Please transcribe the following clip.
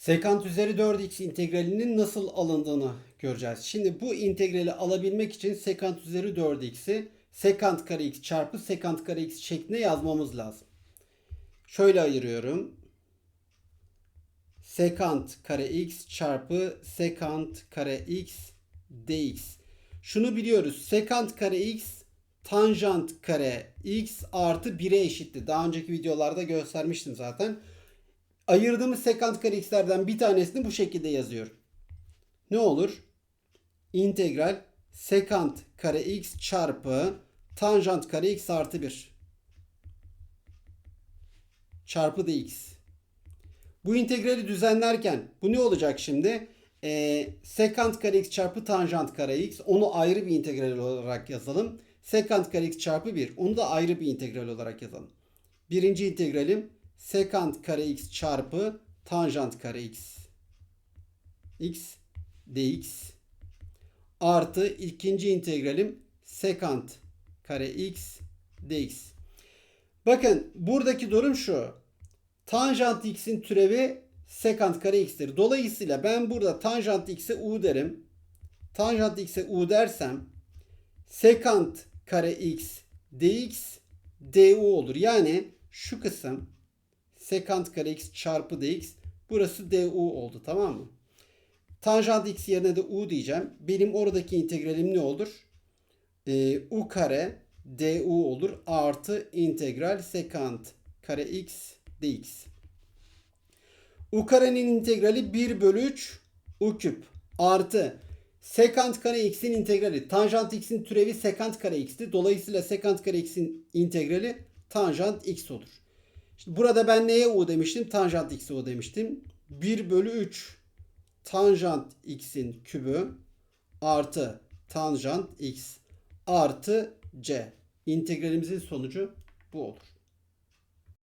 Sekant üzeri 4x integralinin nasıl alındığını göreceğiz. Şimdi bu integrali alabilmek için sekant üzeri 4x'i sekant kare x çarpı sekant kare x şeklinde yazmamız lazım. Şöyle ayırıyorum. Sekant kare x çarpı sekant kare x dx. Şunu biliyoruz. Sekant kare x tanjant kare x artı 1'e eşitti. Daha önceki videolarda göstermiştim zaten. Ayırdığımız sekant kare x'lerden bir tanesini bu şekilde yazıyorum. Ne olur? İntegral sekant kare x çarpı tanjant kare x artı 1 çarpı dx. Bu integrali düzenlerken bu ne olacak şimdi? Ee, sekant kare x çarpı tanjant kare x onu ayrı bir integral olarak yazalım. Sekant kare x çarpı 1 onu da ayrı bir integral olarak yazalım. Birinci integralim sekant kare x çarpı tanjant kare x x dx artı ikinci integralim sekant kare x dx. Bakın buradaki durum şu. Tanjant x'in türevi sekant kare x'tir. Dolayısıyla ben burada tanjant x'e u derim. Tanjant x'e u dersem sekant kare x dx du olur. Yani şu kısım sekant kare x çarpı dx burası du oldu tamam mı? Tanjant x yerine de u diyeceğim. Benim oradaki integralim ne olur? Ee, u kare du olur artı integral sekant kare x dx. U karenin integrali 1 bölü 3 u küp artı sekant kare x'in integrali tanjant x'in türevi sekant kare x'ti. Dolayısıyla sekant kare x'in integrali tanjant x olur. İşte burada ben neye u demiştim? Tanjant x'e u demiştim. 1 bölü 3 tanjant x'in kübü artı tanjant x artı c. İntegralimizin sonucu bu olur.